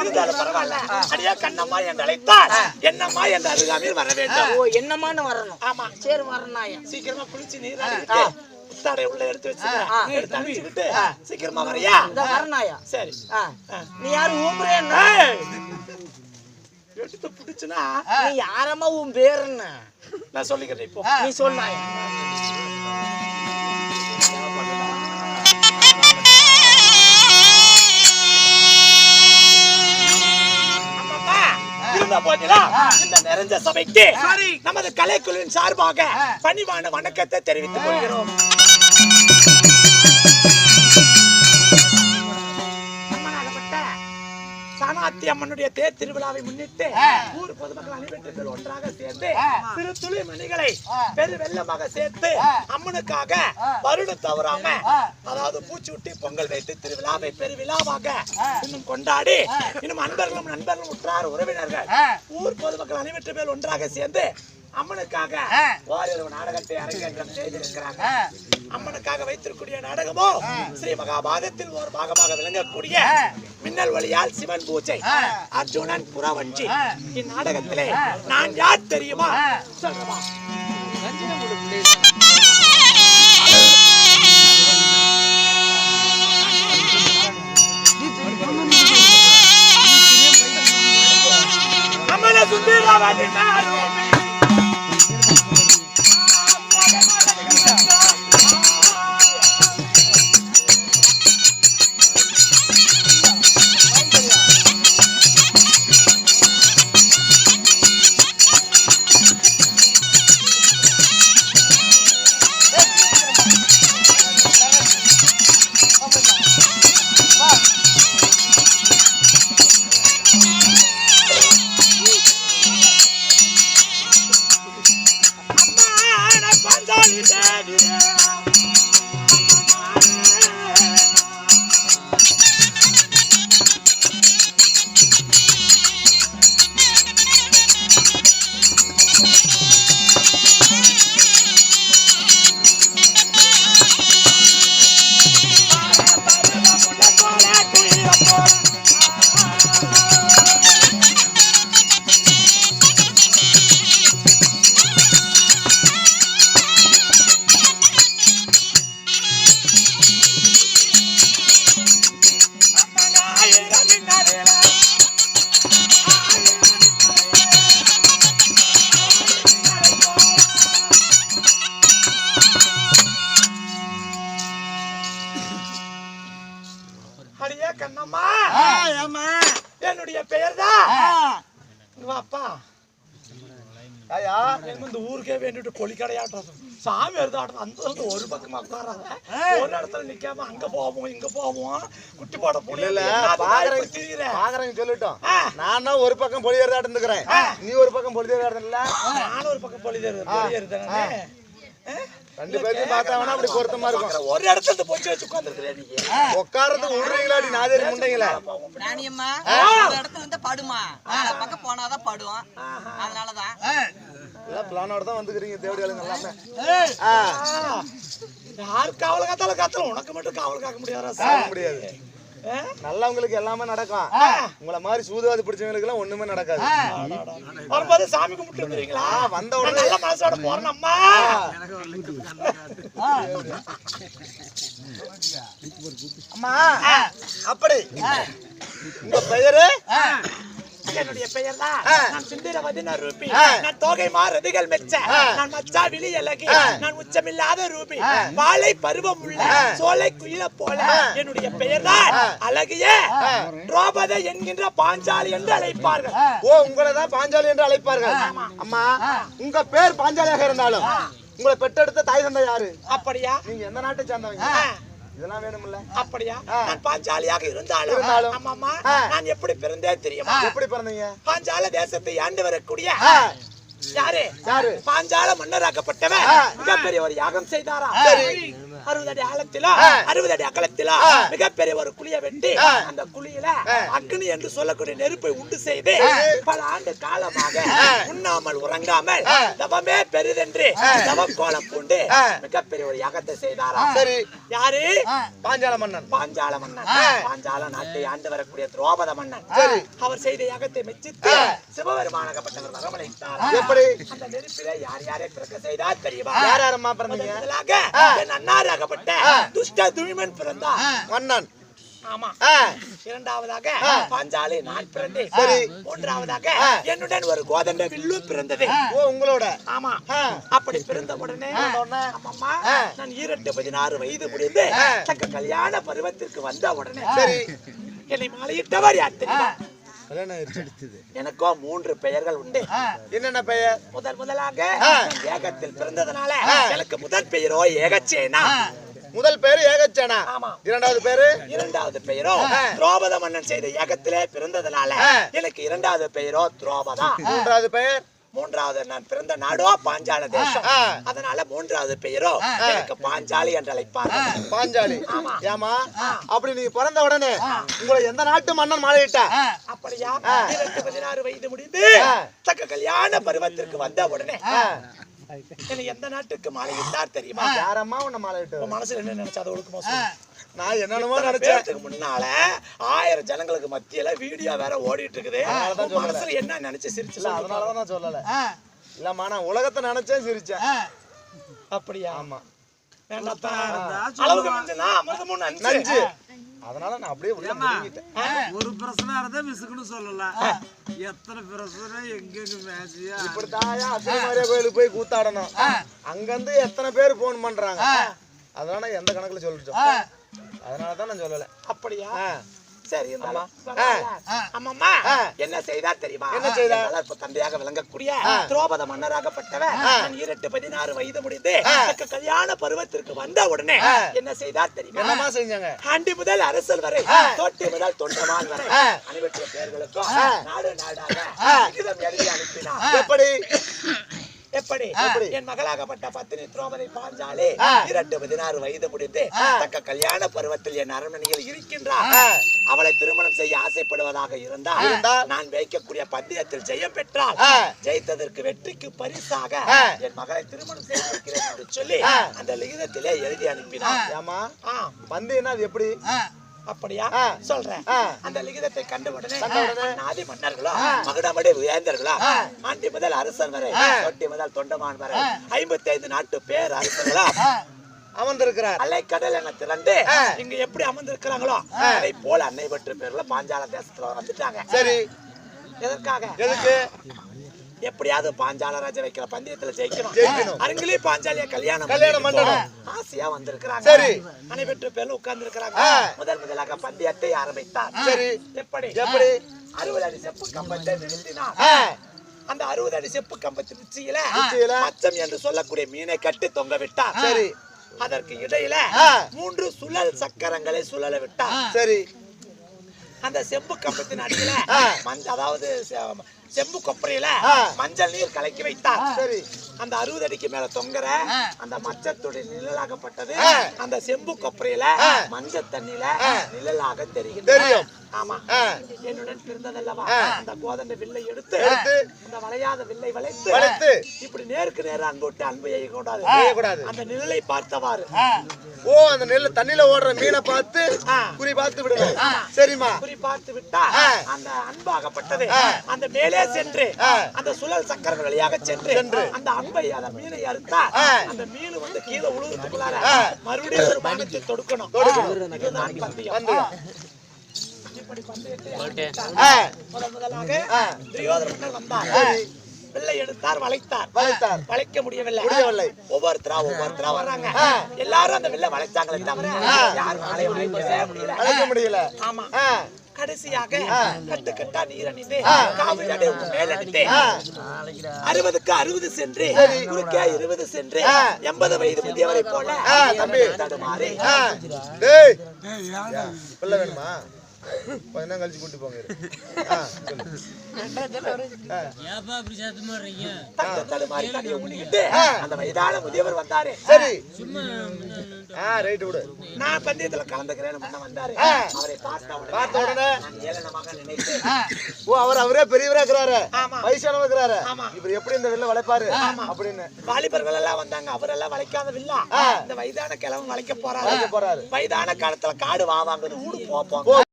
இருந்தாலும் பரவாயில்ல. அடியே கண்ணம்மா என்று அழைத்தால் என்னம்மா என்று அருகாமையில் வர வேண்டும். ஓ என்னமான்னு வரணும். ஆமா. சரி வரனாயா சீக்கிரமா குளிச்சு நீர் அடிக்கிட்டு புத்தாடை உள்ள எடுத்து அடிச்சுக்கிட்டு சீக்கிரமா வரையா? வரனாயா சரி. நீ யாரு ஊம்புறேன்னா ஏய், எடுத்து பிடிச்சுனா? நீ யாரம்மா உன் நான் சொல்லிக்கிறேன் இப்போ. நீ சொன்னாயா இருந்தா போச்சுடா. இந்த நிறைஞ்ச சபைக்கு நமது கலைக்குழுவின் சார்பாக பணிவான வணக்கத்தை தெரிவித்துக் கொள்கிறோம். சாணாத்தி அம்மனுடைய தேர் திருவிழாவை முன்னிட்டு ஊர் பொதுமக்கள் அனைவருக்கும் ஒன்றாக சேர்ந்து சிறு துளி மணிகளை பெரு வெள்ளமாக சேர்த்து அம்மனுக்காக வருடம் தவறாம அதாவது பூச்சூட்டி பொங்கல் வைத்து திருவிழாவை பெரு விழாவாக இன்னும் கொண்டாடி இன்னும் அன்பர்களும் நண்பர்களும் உற்றார் உறவினர்கள் ஊர் பொதுமக்கள் அனைவற்று பேர் ஒன்றாக சேர்ந்து அம்மனுக்காக ஓரிரவு நாடகத்தை அரங்கேற்றம் செய்திருக்கிறாங்க. அம்மனுக்காக வைத்திருக்கூடிய நாடகமோ ஸ்ரீ மகாபாரதத்தில் ஒரு பாகமாக விளங்கக்கூடிய மின்னல் வழியால் சிவன் பூஜை அர்ஜுனன் புறவஞ்சி. இந்நாடகத்திலே நான் யார் தெரியுமா? சொல்றமா அம்மன சுந்தரவாதி அம்மா ஊருக்கே வேண்டிட்டு கொலிக்கடையாட்டம் சாமி வருதாட்டம் அந்த இடத்துல ஒரு பக்கமா உட்காராத ஒரு இடத்துல நிக்காம அங்க போவோம் இங்க போவோம் குட்டி போட பாக்குறேன். புரியல பாக்குறேங்க சொல்லட்டும். நான் தான் ஒரு பக்கம் பொலியறதா இருந்துக்கிறேன் நீ ஒரு பக்கம் பொலியறதா இல்ல நானும் ஒரு பக்கம் பொலி தருது ரெண்டு பேரும் பார்த்தா வேணா அப்படி பொருத்தமா இருக்கும் ஒரு இடத்துல பொச்சு வச்சு உட்காந்துருக்கிறேன் நீங்க உட்கார்றதுக்கு விடுறீங்களா நீ நாதேரி முண்டைங்களா ராணியம்மா அந்த இடத்துல இருந்தா படுமா பக்கம் போனாதான் படும் அதனாலதான் எல்லாம் பிளானோட தான் வந்துக்கிறீங்க தேவடி ஆளுங்க எல்லாமே. யாரு காவல காத்தால காத்தல உனக்கு மட்டும் காவல் காக்க முடியாதா சார்? முடியாது. நல்லவங்களுக்கு எல்லாமே நடக்கும் உங்களை மாதிரி சூதுவாதி பிடிச்சவங்களுக்கு எல்லாம் ஒண்ணுமே நடக்காது. வரும்போது சாமி கும்பிட்டு வந்துறீங்களா வந்த உடனே. நல்ல மனசோட போறேன் அம்மா. அம்மா. அப்படி. உங்க பெயரு? என்னுடைய பெயர் தான். நான் சுந்தரவதி நான் ரூபி. நான் தோகை மாறுதிகள் மெச்ச. நான் மச்சா விழி ஆ. நான் உச்சமில்லாத ரூபி வாழை பருவம் உள்ள. சோலை குயில போல. என்னுடைய பெயர் தான். அழகிய. திரௌபதி என்கின்ற பாஞ்சாலி என்று அழைப்பார்கள் ஓ உங்களை தான் பாஞ்சாலி என்று அழைப்பார்கள் அம்மா உங்க பேர் பாஞ்சாலியாக இருந்தாலும் உங்களை பெற்றெடுத்த தாய் தந்தை யாரு அப்படியா நீங்க எந்த நாட்டை சேர்ந்தவங்க. இதெல்லாம் வேணும்ல அப்படியா. நான் பாஞ்சாலியாக இருந்தாலும். ஆமாமா. நான் எப்படி பிறந்தேன் தெரியுமா எப்படி பிறந்தீங்க பாஞ்சால தேசத்தை ஆண்டு வரக்கூடிய யாரு பாஞ்சால மன்னராக்கப்பட்டவன். மிகப்பெரிய ஒரு யாகம் செய்தாரா. அறுபது அடி ஆழத்திலோ அறுபது அடி அகலத்திலோ மிகப்பெரிய ஒரு குழியை வெட்டி அந்த குழியில அக்னி என்று சொல்லக்கூடிய நெருப்பை உண்டு செய்து பல ஆண்டு காலமாக உண்ணாமல் உறங்காமல் தவமே பெரிதென்று தவக்கோலம் பூண்டு மிகப்பெரிய ஒரு யாகத்தை செய்தாராம். சரி. யாரு? பாஞ்சால மன்னன். பாஞ்சால மன்னன். பாஞ்சால நாட்டை ஆண்டு வரக்கூடிய துரோபத மன்னன். அவர் செய்த யாகத்தை மெச்சித்து சிவபெருமானகப்பட்டவர் வரவழைத்தார் எப்படி? அந்த நெருப்பிலே யார் யாரை பிறக்க செய்தார் தெரியுமா? யார் யாரம்மா பிறந்தீங்க? என் அன்னாராகப்பட்ட துஷ்ட துணிமன் பிறந்தார் மன்னன் ஆமா. ஆ, இரண்டாவதாக பாஞ்சாலி நான் பிறந்தேன். மூன்றாவதாக என்னுடன் ஒரு கோதண்ட பிறந்தது. ஓ உங்களோட. ஆமா. அப்படி பிறந்த உடனே உடனே? அம்மம்மா நான் ஈரட்டு பதினாறு வயது முடிந்து தக்க கல்யாண பருவத்திற்கு வந்த உடனே சரி. என்னை மாலையிட்டவர் யார் தெரியுமா? கல்யாணம் ஆயிடுச்சு. எனக்கோ மூன்று பெயர்கள் உண்டு. என்னென்ன பெயர்? முதல் முதலாக ஏகத்தில் பிறந்ததுனால எனக்கு முதல் பெயரோ ஏகச்சேனா. முதல் பேரு ஏகச்சேனா? இரண்டாவது பேரு? இரண்டாவது பெயரோ துரோபத மன்னன் செய்த ஏகத்திலே பிறந்ததுனால எனக்கு இரண்டாவது பெயரோ துரோபதா. மூன்றாவது பெயர்? மூன்றாவது நான் பிறந்த நாடோ பாஞ்சால தேசம். அதனால மூன்றாவது பெயரோ எனக்கு பாஞ்சாலி என்று அழைப்பார்கள் பாஞ்சாலி. ஏமா அப்படி நீங்க பிறந்த உடனே உங்களை எந்த நாட்டு மன்னன் மாலையிட்டா அப்படியா பதினாறு வயது முடிந்து தக்க கல்யாண பருவத்திற்கு வந்த உடனே என்னை எந்த நாட்டுக்கு மாலையிட்டார் தெரியுமா? யாரம்மா உன்னை மாலையிட்டு மனசுல என்ன நினைச்சா அது ஒழுக்கமா. நான் என்னென்னமோ நினைச்சேன். முன்னால ஆயிரம் ஜனங்களுக்கு மத்தியில வீடியோ வேற ஓடிட்டு இருக்குது. மனசுல என்ன நினைச்சு சிரிச்சு இல்ல சொல்லு. அதனாலதான் நான் சொல்லல. இல்லம்மா நான் உலகத்தை நினைச்சேன் சிரிச்சேன். அப்படியா? ஆமா. அதனால நான் அப்படியே உள்ள முழுங்கிட்டேன். ஒரு பிரச்சனை இருந்தா மிசுக்குன்னு சொல்லலாம். எத்தனை பிரச்சனை எங்கெங்க மேட்சியா இப்படித்தாயா அத்தியமாரியா கோயிலுக்கு போய் கூத்தாடணும். அங்கிருந்து எத்தனை பேர் போன் பண்றாங்க? அதனால எந்த கணக்குல சொல்லிட்டோம். அதனால தான் நான் சொல்லல. அப்படியா. சரி. அம்மம்மா என்ன செய்தார் தெரியுமா? என்ன வளர்ப்பு தந்தையாக விளங்கக்கூடிய துரோபத மன்னராகப்பட்டவர் நான் ஈரெட்டு பதினாறு வயது முடிந்து கல்யாண பருவத்திற்கு வந்த உடனே என்ன செய்தார் தெரியுமா? என்னம்மா செஞ்சாங்க? ஆண்டி முதல் அரசல் வரை தொட்டி முதல் தொண்டமான் வரை அனைவற்ற பெயர்களுக்கும் நாடு நாடாக எப்படி? எப்படி? என் மகளாகப்பட்ட பத்தினி திரௌபதி பாஞ்சாலி இரண்டு பதினாறு வயது முடிந்து தக்க கல்யாண பருவத்தில் என் அரண்மனையில் இருக்கின்றார். அவளை திருமணம் செய்ய ஆசைப்படுவதாக இருந்தால் நான் வைக்கக்கூடிய பந்தயத்தில் ஜெயம் பெற்றால் ஜெயித்ததற்கு வெற்றிக்கு பரிசாக என் மகளை திருமணம் செய்திருக்கிறேன் என்று சொல்லி அந்த லிகிதத்திலே எழுதி அனுப்பினார். ஏமா ஆ, பந்தயம்னா அது எப்படி? அப்படியா. சொல்றேன். அந்த லிகிதத்தை கண்ட உடனே? நாதி மன்னர்களோ மகுடமடி வேந்தர்களோ ஆண்டி முதல் அரசன் வரை தொட்டி முதல் தொண்டமான் வரை ஐம்பத்தி ஐந்து நாட்டு பேர் அரசர்களோ அமர்ந்திருக்கிறார். அலைக்கடல் என திரண்டு இங்க எப்படி அமர்ந்திருக்கிறாங்களோ அதை போல அன்னை பற்று பேர்ல பாஞ்சால தேசத்துல வந்துட்டாங்க. சரி. எதற்காக? எதுக்கு? எப்படியாவது பாஞ்சால ராஜா வைக்கிற பந்தயத்துல ஜெயிக்கணும். அருங்கிலே பாஞ்சாலிய கல்யாணம் கல்யாணம் பண்ணிக்கணும். ஆசையா வந்திருக்கிறாங்க சரி. அனைவற்று பேர்ல உட்கார்ந்து இருக்கிறாங்க. முதல் முதலாக பந்தயத்தை ஆரம்பித்தார் சரி. எப்படி எப்படி? அறுபது அடி செப்பு கம்பத்தை நிறுத்தினார் அந்த அறுபது அடி செப்பு கம்பத்தின் உச்சியில? மச்சம் என்று சொல்லக்கூடிய மீனை கட்டி தொங்க விட்டார் சரி அதற்கு இடையில. மூன்று சுழல் சக்கரங்களை சுழல விட்டார் சரி அந்த செம்பு கம்பத்தின் அடியில. மஞ்சள் அதாவது செம்பு கொப்பரையில. மஞ்சள் நீர் கலக்கி வைத்தார் சரி அந்த அறுபது அடிக்கு மேல தொங்குற அந்த மச்சத்துடைய நிழலாகப்பட்டது. அந்த செம்பு கொப்பரையில ஆ. மஞ்சள் தண்ணியில நிழலாக தெரியும் தெரியும். ஆமா ஆ. என்னுடன் பிறந்ததல்லவா. அந்த கோதண்ட வில்லை எடுத்து அந்த வளையாத வில்லை வளைத்து இப்படி நேருக்கு நேரா அன்போட்டு அன்பு கூடாது செய்யக்கூடாது அந்த நிழலை பார்த்தவாறு ஓ அந்த நெல் தண்ணியில ஓடுற மீனை பார்த்து. குறி பார்த்து விடணும் சரிம்மா குறி பார்த்து விட்டா. அந்த அன்பாகப்பட்டது அந்த மேலே சென்று. அந்த சுழல் சக்கரங்கள் வழியாக சென்று சென்று. அந்த மீனை அறுத்தா. அந்த மீன் வந்து கீழே உழுவுறதுக்குள்ளார. மறுபடியும் ஒரு பானத்தை தொடுக்கணும். இதுதான் பந்தயம். இப்படி பந்தயத்தை முதல் முதலாக வந்தார். வெள்ளை எடுத்தார் வளைத்தார். வளைத்தார். வளைக்க முடியவில்லை. முடியவில்லை. ஒவ்வொருத்தரா ஒவ்வொருத்தரா வர்றாங்க. எல்லாரும் அந்த வில்ல வளைச்சாங்களே தவிர யாரும் வளைய வளைக்கவே முடியல. ஆமா. கடைசியாக ஆ. கட்டு கட்டா நீர் அணிந்து. காவிரி அடை மேல் அறுபதுக்கு அறுபது சென்று குறுக்கே இருபது சென்று. எண்பது வயது முதியவரை போல தம்பி. தடுமாறி வேணுமா கொஞ்ச நேரம் கழிச்சு கூட்டி போங்க ஊனிக்கிட்டு அந்த வயதான முதியவர் வந்தாரு. சரி. ஆ ரைட் விடு. நான் பந்தயத்துல கலந்துக்கிறேன்னு முன்ன வந்தாரு. அவரை பார்த்த உடனே பார்த்த உடனே நான் ஏளனமாக நினைத்து ஓ அவர் அவரே பெரியவரா இருக்கிறாரு. ஆமா. வயசானவர் இருக்கிறாரு. ஆமா. இவர் எப்படி இந்த வெளில வளைப்பாரு? அப்படின்னு. வாலிபர்கள் எல்லாம் வந்தாங்க. அவரெல்லாம் வளைக்காத வில்லா. இந்த வயதான கிழவன் வளைக்க போறாரு. போறாரு. வயதான காலத்துல காடு வாவாங்குது ஊடு போப்போம்